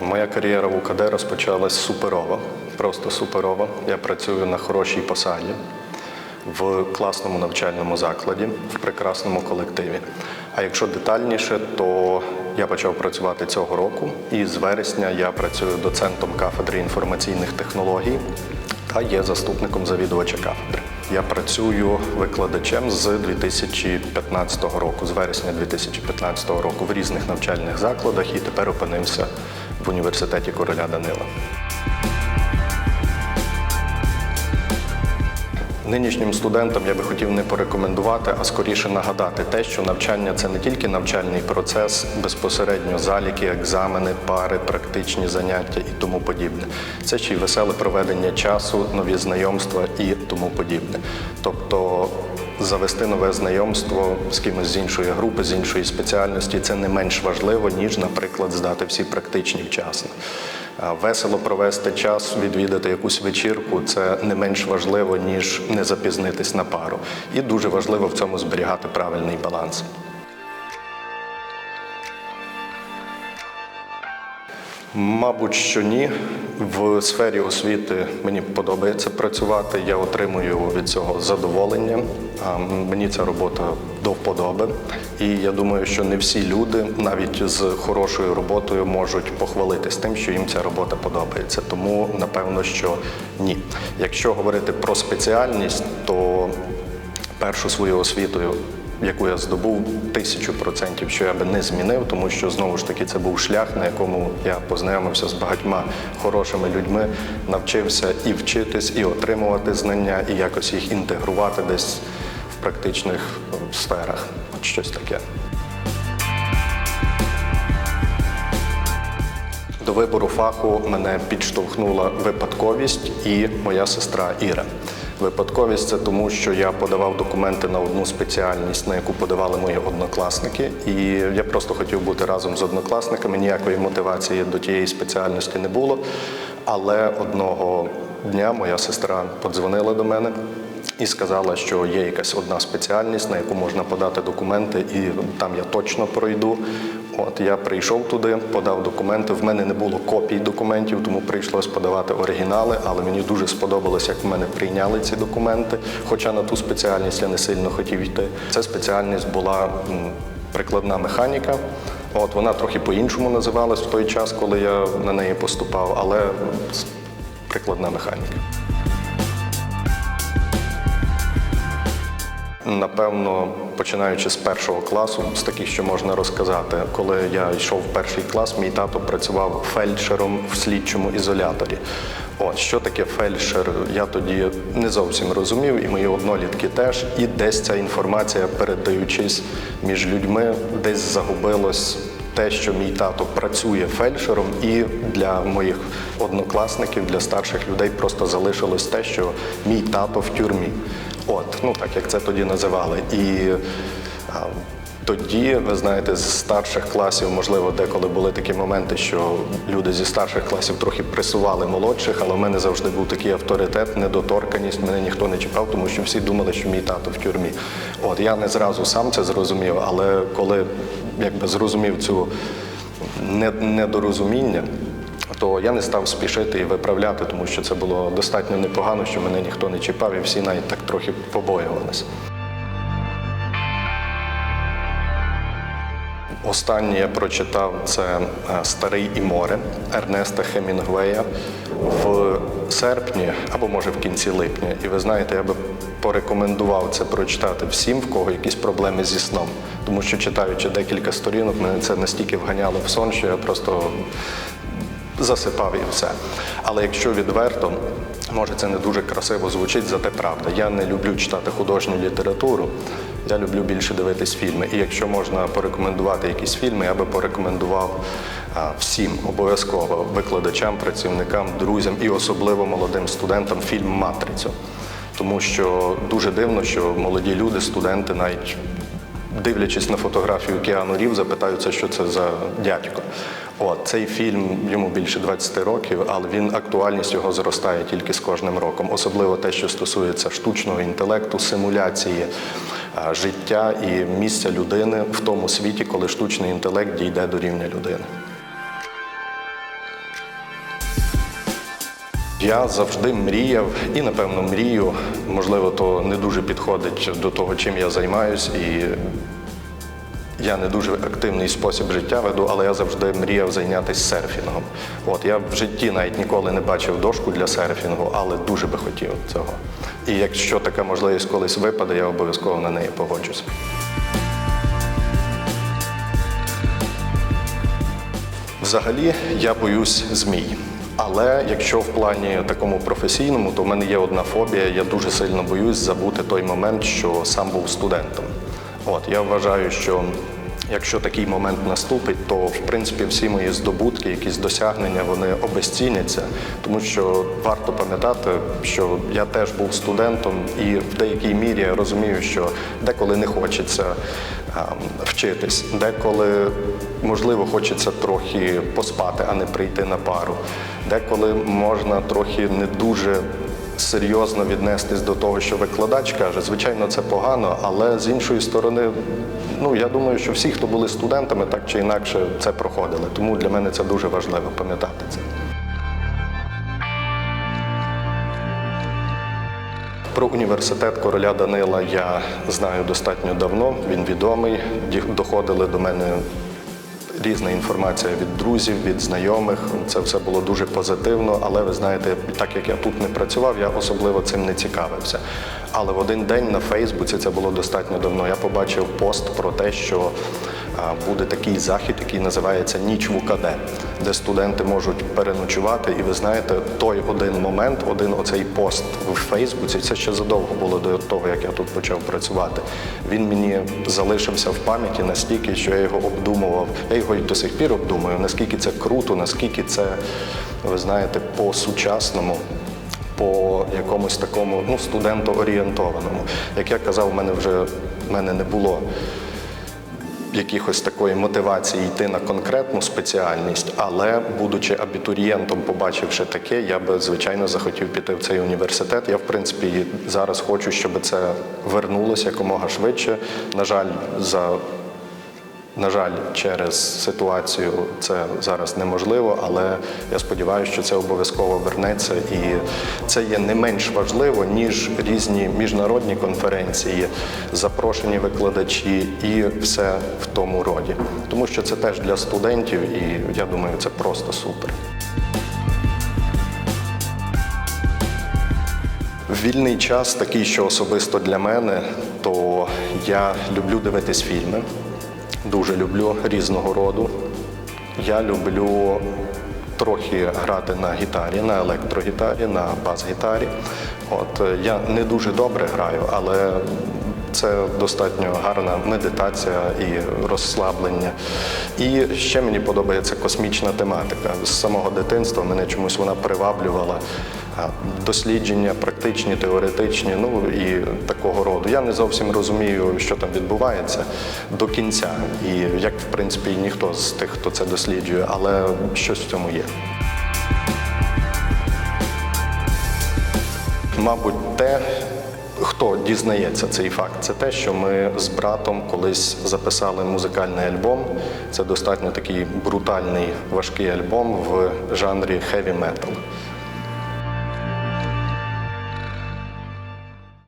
Моя кар'єра в УКД розпочалась суперово, просто суперово. Я працюю на хорошій посаді в класному навчальному закладі, в прекрасному колективі. А якщо детальніше, то я почав працювати цього року, і з вересня я працюю доцентом кафедри інформаційних технологій та є заступником завідувача кафедри. Я працюю викладачем з 2015 року, з вересня 2015 року в різних навчальних закладах і тепер опинився в університеті короля Данила. Нинішнім студентам я би хотів не порекомендувати, а скоріше нагадати те, що навчання це не тільки навчальний процес, безпосередньо заліки, екзамени, пари, практичні заняття і тому подібне. Це ще й веселе проведення часу, нові знайомства і тому подібне. Тобто завести нове знайомство з кимось з іншої групи, з іншої спеціальності це не менш важливо, ніж, наприклад, здати всі практичні вчасно. Весело провести час, відвідати якусь вечірку це не менш важливо, ніж не запізнитись на пару. І дуже важливо в цьому зберігати правильний баланс. Мабуть, що ні. В сфері освіти мені подобається працювати. Я отримую від цього задоволення. Мені ця робота до вподоби. І я думаю, що не всі люди, навіть з хорошою роботою, можуть похвалитись тим, що їм ця робота подобається. Тому напевно, що ні. Якщо говорити про спеціальність, то першу свою освітою яку я здобув тисячу процентів, що я би не змінив, тому що знову ж таки це був шлях, на якому я познайомився з багатьма хорошими людьми, навчився і вчитись, і отримувати знання, і якось їх інтегрувати десь в практичних сферах. От щось таке. До вибору фаху мене підштовхнула випадковість і моя сестра Іра. Випадковість це тому, що я подавав документи на одну спеціальність, на яку подавали мої однокласники, і я просто хотів бути разом з однокласниками. Ніякої мотивації до тієї спеціальності не було. Але одного дня моя сестра подзвонила до мене і сказала, що є якась одна спеціальність, на яку можна подати документи, і там я точно пройду. От я прийшов туди, подав документи. В мене не було копій документів, тому прийшлось подавати оригінали. Але мені дуже сподобалось, як в мене прийняли ці документи. Хоча на ту спеціальність я не сильно хотів йти. Ця спеціальність була прикладна механіка. От вона трохи по-іншому називалась в той час, коли я на неї поступав, але прикладна механіка. Напевно, починаючи з першого класу, з таких, що можна розказати, коли я йшов в перший клас, мій тато працював фельдшером в слідчому ізоляторі. От що таке фельдшер, я тоді не зовсім розумів, і мої однолітки теж. І десь ця інформація, передаючись між людьми, десь загубилось те, що мій тато працює фельдшером, і для моїх однокласників, для старших людей просто залишилось те, що мій тато в тюрмі. От, ну так як це тоді називали. І а, тоді, ви знаєте, з старших класів, можливо, деколи були такі моменти, що люди зі старших класів трохи пресували молодших, але в мене завжди був такий авторитет, недоторканість, мене ніхто не чіпав, тому що всі думали, що мій тато в тюрмі. От я не зразу сам це зрозумів, але коли якби зрозумів цю недорозуміння, то я не став спішити і виправляти, тому що це було достатньо непогано, що мене ніхто не чіпав, і всі навіть так трохи побоювалися. Останнє я прочитав це е, Старий і море Ернеста Хемінгвея в серпні або може в кінці липня. І ви знаєте, я би порекомендував це прочитати всім, в кого якісь проблеми зі сном. Тому що читаючи декілька сторінок, мене це настільки вганяло в сон, що я просто засипав і все. Але якщо відверто, може це не дуже красиво звучить, зате правда. Я не люблю читати художню літературу. Я люблю більше дивитись фільми. І якщо можна порекомендувати якісь фільми, я би порекомендував всім обов'язково викладачам, працівникам, друзям і особливо молодим студентам фільм Матрицю. Тому що дуже дивно, що молоді люди, студенти, навіть дивлячись на фотографію Кіану Рів, запитаються, що це за дядько. От цей фільм йому більше 20 років, але він актуальність його зростає тільки з кожним роком. Особливо те, що стосується штучного інтелекту, симуляції життя і місця людини в тому світі, коли штучний інтелект дійде до рівня людини. Я завжди мріяв і, напевно, мрію. Можливо, то не дуже підходить до того, чим я займаюсь, і я не дуже активний спосіб життя веду, але я завжди мріяв зайнятися серфінгом. От я в житті навіть ніколи не бачив дошку для серфінгу, але дуже би хотів цього. І якщо така можливість колись випаде, я обов'язково на неї погоджусь. Взагалі я боюсь змій. Але якщо в плані такому професійному, то в мене є одна фобія. Я дуже сильно боюсь забути той момент, що сам був студентом. От я вважаю, що якщо такий момент наступить, то в принципі всі мої здобутки, якісь досягнення, вони обезціняться, тому що варто пам'ятати, що я теж був студентом, і в деякій мірі я розумію, що деколи не хочеться вчитись, деколи можливо хочеться трохи поспати, а не прийти на пару. Деколи можна трохи не дуже серйозно віднестись до того, що викладач каже. Звичайно, це погано, але з іншої сторони, ну я думаю, що всі, хто були студентами, так чи інакше це проходили. Тому для мене це дуже важливо пам'ятати це. Про університет короля Данила я знаю достатньо давно. Він відомий. Доходили до мене різна інформація від друзів, від знайомих. Це все було дуже позитивно. Але ви знаєте, так як я тут не працював, я особливо цим не цікавився. Але в один день на Фейсбуці це було достатньо давно. Я побачив пост про те, що буде такий захід, який називається Ніч в УКД, де студенти можуть переночувати. І ви знаєте, той один момент, один оцей пост в Фейсбуці, це ще задовго було до того, як я тут почав працювати. Він мені залишився в пам'яті настільки, що я його обдумував. Я його і до сих пір обдумую, наскільки це круто, наскільки це, ви знаєте, по-сучасному по якомусь такому ну, студентоорієнтованому. Як я казав, в мене вже в мене не було якихось такої мотивації йти на конкретну спеціальність, але будучи абітурієнтом, побачивши таке, я би звичайно захотів піти в цей університет. Я в принципі зараз хочу, щоб це вернулося якомога швидше. На жаль, за на жаль, через ситуацію це зараз неможливо, але я сподіваюся, що це обов'язково вернеться, і це є не менш важливо, ніж різні міжнародні конференції, запрошені викладачі і все в тому роді. Тому що це теж для студентів, і я думаю, це просто супер. Вільний час такий, що особисто для мене, то я люблю дивитись фільми. Дуже люблю різного роду. Я люблю трохи грати на гітарі, на електрогітарі, на бас-гітарі. От е, я не дуже добре граю, але це достатньо гарна медитація і розслаблення. І ще мені подобається космічна тематика. З самого дитинства мене чомусь вона приваблювала. Дослідження практичні, теоретичні, ну і такого роду. Я не зовсім розумію, що там відбувається до кінця, і як в принципі ніхто з тих, хто це досліджує, але щось в цьому є. Мабуть, те, хто дізнається цей факт, це те, що ми з братом колись записали музикальний альбом. Це достатньо такий брутальний важкий альбом в жанрі хеві метал.